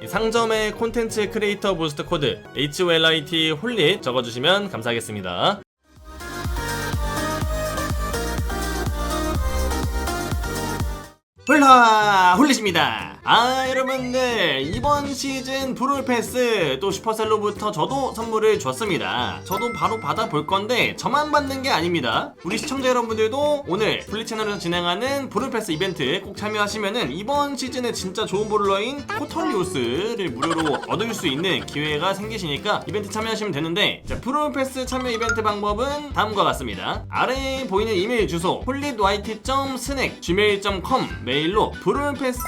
이 상점의 콘텐츠 크리에이터 부스트 코드 HOLIT 홀릿 적어주시면 감사하겠습니다. 홀라 홀릿입니다. 아 여러분들 이번 시즌 브롤 패스 또 슈퍼셀로부터 저도 선물을 줬습니다. 저도 바로 받아볼 건데 저만 받는 게 아닙니다. 우리 시청자 여러분들도 오늘 블리 채널에서 진행하는 브롤 패스 이벤트 꼭 참여하시면은 이번 시즌에 진짜 좋은 볼러인 코털리우스를 무료로 얻을 수 있는 기회가 생기시니까 이벤트 참여하시면 되는데 자, 브롤 패스 참여 이벤트 방법은 다음과 같습니다. 아래에 보이는 이메일 주소 홀릿yt.snack gmail.com 메일로 브롤 패스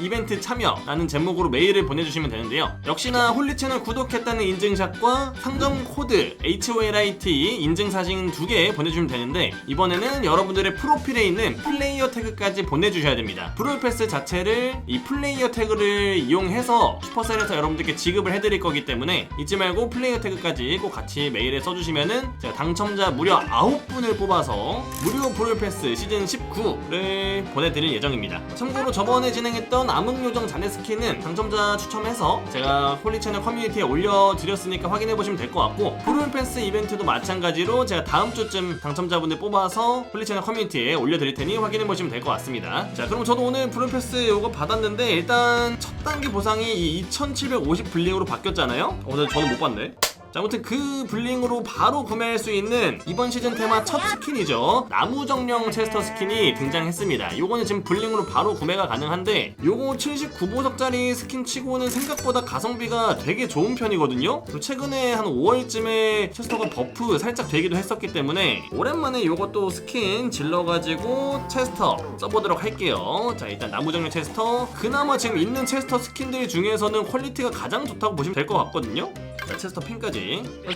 이벤트 참여라는 제목으로 메일을 보내주시면 되는데요. 역시나 홀리 채널 구독했다는 인증샷과 상점 코드 HOLIT 인증 사진 두 개 보내주시면 되는데 이번에는 여러분들의 프로필에 있는 플레이어 태그까지 보내주셔야 됩니다. 브롤 패스 자체를 이 플레이어 태그를 이용해서 슈퍼셀에서 여러분들께 지급을 해드릴 거기 때문에 잊지 말고 플레이어 태그까지 꼭 같이 메일에 써주시면은 제가 당첨자 무려 9분을 뽑아서 무료 브롤 패스 시즌 19를 보내드릴 예정입니다. 참고로 저번에 진행했던 암흑요정 자네 스킨은 당첨자 추첨해서 제가 홀리 채널 커뮤니티에 올려드렸으니까 확인해보시면 될 것 같고 브롤 패스 이벤트도 마찬가지로 제가 다음 주쯤 당첨자분들 뽑아서 홀리 채널 커뮤니티에 올려드릴 테니 확인해보시면 될 것 같습니다. 자 그럼 저도 오늘 브롤 패스 요거 받았는데 일단 첫 단계 보상이 이2750 블링으로 바뀌었잖아요? 오늘 저는 못 봤네. 자, 아무튼 그 블링으로 바로 구매할 수 있는 이번 시즌 테마 첫 스킨이죠. 나무정령 체스터 스킨이 등장했습니다. 요거는 지금 블링으로 바로 구매가 가능한데 요거 79보석짜리 스킨 치고는 생각보다 가성비가 되게 좋은 편이거든요. 최근에 한 5월쯤에 체스터가 버프 살짝 되기도 했었기 때문에 오랜만에 요것도 스킨 질러가지고 체스터 써보도록 할게요. 자, 일단 나무정령 체스터 그나마 지금 있는 체스터 스킨들 중에서는 퀄리티가 가장 좋다고 보시면 될 것 같거든요. 자, 체스터 핀까지.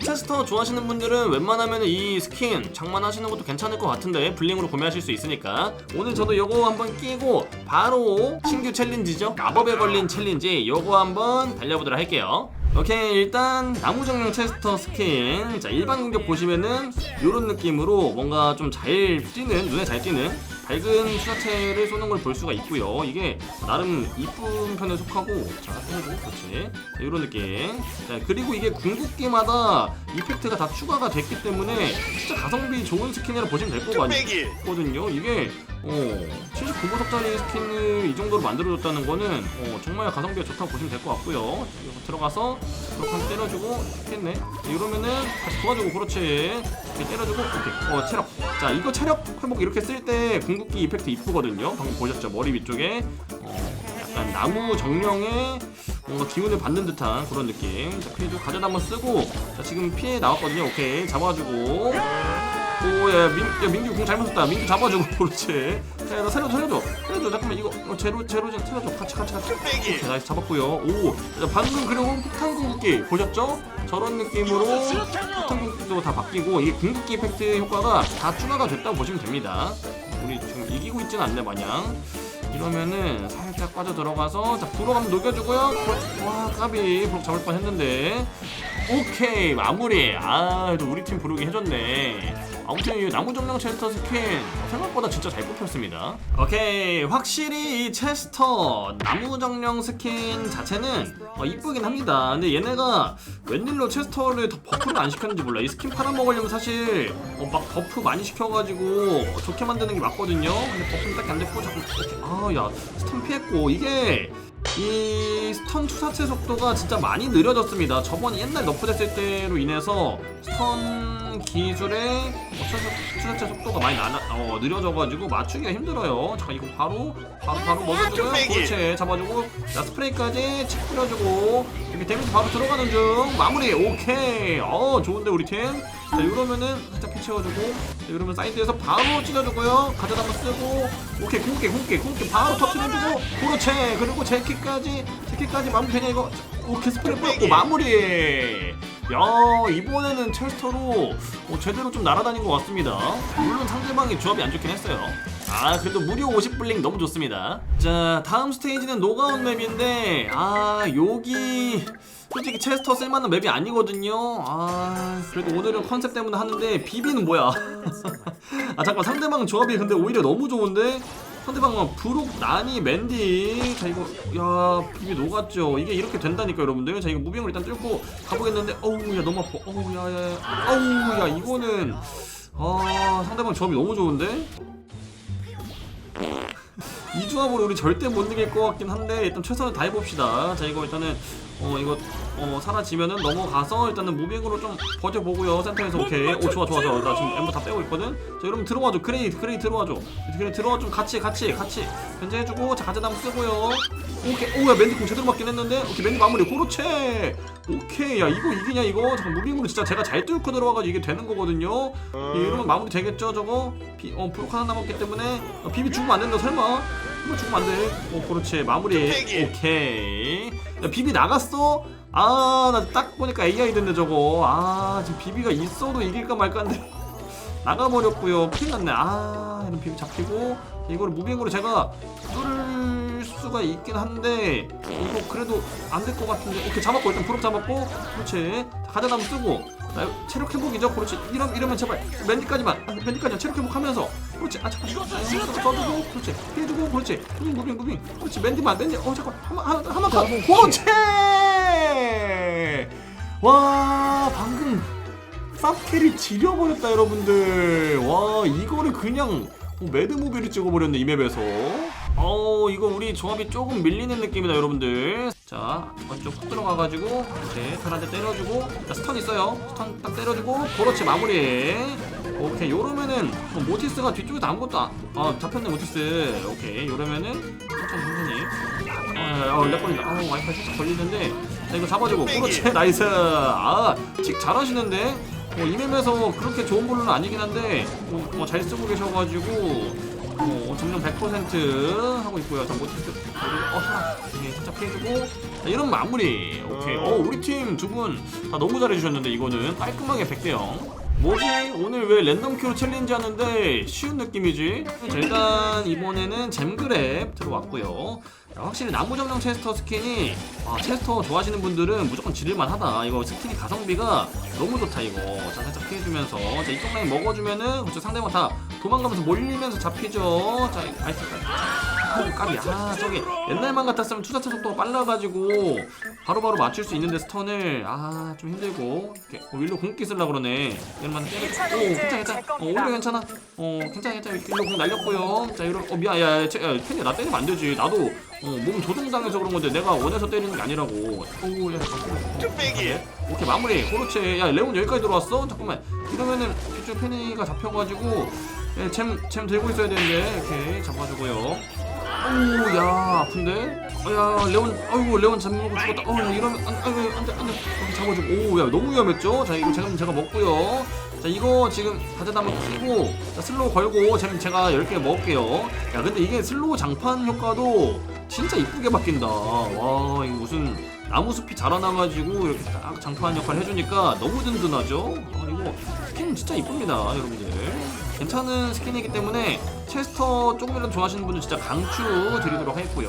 체스터 좋아하시는 분들은 웬만하면 이 스킨 장만하시는 것도 괜찮을 것 같은데 블링으로 구매하실 수 있으니까 오늘 저도 요거 한번 끼고 바로 신규 챌린지죠. 마법에 걸린 챌린지 요거 한번 달려보도록 할게요. 오케이 일단 나무정령 체스터 스킨 자 일반 공격 보시면은 요런 느낌으로 뭔가 좀잘 띄는 눈에 잘 띄는 밝은 수자체를 쏘는 걸 볼 수가 있고요. 이게 나름 이쁜 편에 속하고 자 그렇지 자, 이런 느낌. 자 그리고 이게 궁극기마다 이펙트가 다 추가가 됐기 때문에 진짜 가성비 좋은 스킨이라 보시면 될것 같거든요. 이게 어 79보석짜리 스킨을 이 정도로 만들어줬다는 거는 어, 정말 가성비가 좋다고 보시면 될 것 같고요. 자, 여기서 들어가서 이렇게 한번 때려주고 했네. 이러면은 다시 도와주고 그렇지. 이렇게 때려주고 오케이. 어 체력. 자 이거 체력 회복 이렇게 쓸 때 궁극기 이펙트 이쁘거든요. 방금 보셨죠? 머리 위쪽에 어, 약간 나무 정령의 뭔가 기운을 받는 듯한 그런 느낌. 자 피해도 가져다 한번 쓰고 자 지금 피해 나왔거든요. 오케이 잡아주고. 오야 민, 야, 민규 공 잘못 썼다. 민규 잡아주고 그렇지. 자, 나 살려줘 살려줘 살려줘. 잠깐만 이거 어, 제로 제로 좀 살려줘. 같이 같이 같이. 오케이 나이스 잡았고요. 오 자, 방금 그리고 폭탄 궁극기 보셨죠? 저런 느낌으로 폭탄 궁극기도 다 바뀌고 이게 궁극기 이펙트 효과가 다 추가가 됐다고 보시면 됩니다. 우리 지금 이기고 있지는 않네 마냥. 이러면은 살짝 빠져 들어가서 자 불어 한번 녹여주고요. 와 까비 불어 잡을 뻔했는데 오케이 마무리. 아 그래도 우리 팀 부르기 해줬네. 아무튼 이 나무정령 체스터 스킨 생각보다 진짜 잘 뽑혔습니다. 오케이 확실히 이 체스터 나무정령 스킨 자체는 어, 이쁘긴 합니다. 근데 얘네가 웬일로 체스터를 더 버프를 안 시켰는지 몰라. 이 스킨 팔아먹으려면 사실 어, 막 버프 많이 시켜가지고 좋게 만드는 게 맞거든요. 근데 버프는 딱히 안 됐고 자꾸 아야 스턴 피했고 이게 이 스턴 투사체 속도가 진짜 많이 느려졌습니다. 저번 옛날 너프됐을 때로 인해서 스턴 기술의 어, 투사- 투사체 속도가 많이 나, 어, 느려져가지고 맞추기가 힘들어요. 잠깐 이거 바로 바로 바로 먹어주고요. 그렇지 잡아주고 자 스프레이까지 칙 뿌려주고 여기 데미지 바로 들어가는 중 마무리 오케이 어 좋은데 우리 팀. 자 이러면은 살짝 피 채워주고 자, 이러면 사이드에서 바로 찢어주고요. 가져다 한번 쓰고. 오케이 궁극기 궁극기 궁극기 바로 터트려주고. 그렇지. 그리고 제키까지 제키까지 마무리 되냐 이거? 자, 오케이 스프레이. 뿌렸고 마무리. 야 이번에는 첼스터로 어, 제대로 좀 날아다닌 것 같습니다. 물론 상대방이 조합이 안 좋긴 했어요 아 그래도 무료 50블링 너무 좋습니다. 자 다음 스테이지는 노가운 맵인데 아 여기 솔직히 체스터 쓸만한 맵이 아니거든요. 아 그래도 오늘은 컨셉 때문에 하는데 비비는 뭐야? 아 잠깐 상대방 조합이 근데 오히려 너무 좋은데? 상대방은 브룩, 나니, 맨디. 자 이거 야 비비 녹았죠. 이게 이렇게 된다니까 여러분들. 자 이거 무빙을 일단 뚫고 가보겠는데 어우 야 너무 아파. 어우 야야. 어우 야 이거는 아 상대방 조합이 너무 좋은데 이 조합으로 우리 절대 못 이길 것 같긴 한데 일단 최선을 다해 봅시다. 자 이거 일단은 어 이거 어 사라지면은 넘어가서 일단은 무빙으로 좀 버텨보고요. 센터에서 오케이. 오 좋아 좋아 좋아. 나 지금 엠버 다 빼고 있거든. 자 여러분 들어와줘. 그레이 그레이 들어와줘. 그레이 들어와 좀 같이 같이 같이 견제해주고 자 가져담 쓰고요. 오케이. 오야 맨디 공 제대로 맞긴 했는데 오케이 맨디 마무리 그렇지. 오케이 야 이거 이기냐 이거 잠깐 무빙으로 진짜 제가 잘 뚫고 들어와가지고 이게 되는 거거든요. 예, 이러면 마무리 되겠죠 저거? 비, 어 브로크 하나 남았기 때문에 어, 비비 죽으면 안 된다 설마? 이거 죽으면 안 돼. 어 그렇지 마무리. 오케이. 야 비비 나갔어? 아 나 딱 보니까 AI 됐네 저거. 아 지금 비비가 있어도 이길까 말까인데 나가버렸고요. 큰일 났네. 아 이런 비비 잡히고 이거를 무빙으로 제가 뚫을 수가 있긴 한데 이거 그래도 안 될 것 같은데 오케이 잡았고 일단 브록 잡았고 그렇지 가져나면 쓰고 나 이거 체력 회복이죠? 그렇지. 이러, 이러면 제발 맨디까지만 아, 맨디까지만 체력 회복하면서. 그렇지. 아 잠깐 아, 써주고 그렇지. 피해주고 그렇지. 무빙 무빙 무빙. 그렇지. 맨디만 맨디. 어 잠깐 한번 한번 더. 그렇지. 와 방금 쌉캐리 지려버렸다 여러분들. 와 이거를 그냥 뭐 매드무비를 찍어버렸네 이 맵에서. 어 이거 우리 조합이 조금 밀리는 느낌이다 여러분들 자 먼저 훅 들어가가지고 이렇게 털한테 때려주고 자 스턴 있어요 스턴 딱 때려주고 그렇지 마무리 오케이 요러면은 뭐 모티스가 뒤쪽에도 아무것도 안, 아 잡혔네 모티스 오케이 요러면은 천천히 천천히 아, 어, 렉 걸린다. 아, 와이파이 살짝 걸리는데. 자, 이거 잡아주고. 그렇지, 나이스. 아, 칙 잘하시는데. 어, 이 맵에서 그렇게 좋은 볼로는 아니긴 한데, 어, 어, 잘 쓰고 계셔가지고, 어, 점령 100% 하고 있고요. 자, 모티스. 어, 살짝 피해주고. 자, 이런 마무리. 오케이. 어, 우리 팀 두 분 다 너무 잘해주셨는데, 이거는 깔끔하게 100대 0. 뭐지? 오늘 왜 랜덤 큐로 챌린지 하는데 쉬운 느낌이지? 자, 일단 이번에는 잼그랩 들어왔고요. 야, 확실히 나무정령 체스터 스킨이 아, 체스터 좋아하시는 분들은 무조건 지를만 하다. 이거 스킨이 가성비가 너무 좋다 이거. 자 살짝 피해주면서 자 이쪽 라인 먹어주면은 그렇죠 상대방 다 도망가면서 몰리면서 잡히죠. 자 아이스까지. 아, 까비. 아 저기 옛날만 같았으면 투자차 속도가 빨라가지고 바로 바로 맞출 수 있는데 스턴을 아 좀 힘들고 이렇게 어, 윌로 공기 쓰려고 그러네. 이런만 때려. 오 괜찮아 괜찮아. 어 오히려 괜찮아. 어 괜찮아 괜찮아. 윌로 공 날렸고요. 자 이런 어 미안 야야 야, 팬이 나 때리면 안 되지. 나도 어, 몸 조종당해서 그런 건데 내가 원해서 때리는 게 아니라고. 오야 뚝배기 오케이 마무리 그렇지 야 레온 여기까지 들어왔어? 잠깐만 이러면은 이쪽 페니가 잡혀가지고 예, 잼, 잼 들고 있어야 되는데 이렇게 잡아주고요 오야 아픈데? 어 야 레온 아이고 레온 잡는 거 죽었다 어야 이러면 안, 아이고 안돼 안돼 이렇게 잡아주고 오야 너무 위험했죠? 자 이거 제가 제가 먹고요 자 이거 지금 가져다 한번 끼고 자, 슬로우 걸고 잼 제가 10개 먹을게요 야 근데 이게 슬로우 장판 효과도 진짜 이쁘게 바뀐다 와 이거 무슨 나무숲이 자라나가지고 이렇게 딱 장판 역할을 해주니까 너무 든든하죠? 아, 이거 스킨 진짜 이쁩니다, 여러분들. 괜찮은 스킨이기 때문에 체스터 조금이라도 좋아하시는 분들 진짜 강추 드리도록 하겠고요.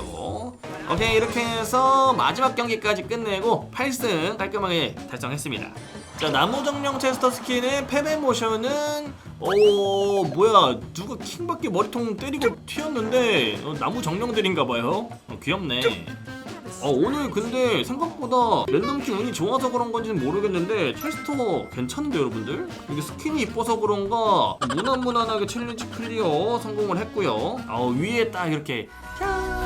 오케이, 이렇게 해서 마지막 경기까지 끝내고 8승 깔끔하게 달성했습니다. 자, 나무정령 체스터 스킨의 패배 모션은 어 뭐야 누가 킹밖에 머리통 때리고 튀었는데 어, 나무 정령들인가봐요. 어, 귀엽네. 어, 오늘 근데 생각보다 랜덤킹 운이 좋아서 그런 건지는 모르겠는데 테스터 괜찮은데 여러분들? 이게 스킨이 이뻐서 그런가 무난무난하게 챌린지 클리어 성공을 했고요 어, 위에 딱 이렇게 야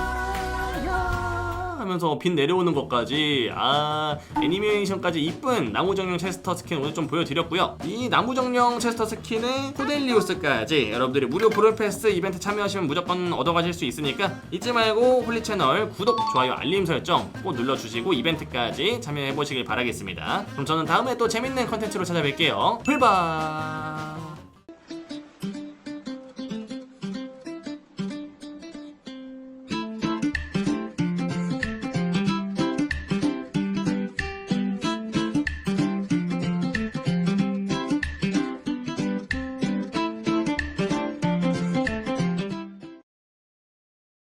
하면서 빛 내려오는 것까지 아 애니메이션까지 이쁜 나무정령 체스터 스킨 오늘 좀 보여드렸고요. 이 나무정령 체스터 스킨의 코델리우스까지 여러분들이 무료 브롤패스 이벤트 참여하시면 무조건 얻어가실 수 있으니까 잊지 말고 홀리 채널 구독, 좋아요, 알림 설정 꼭 눌러주시고 이벤트까지 참여해보시길 바라겠습니다. 그럼 저는 다음에 또 재밌는 컨텐츠로 찾아뵐게요. 풀바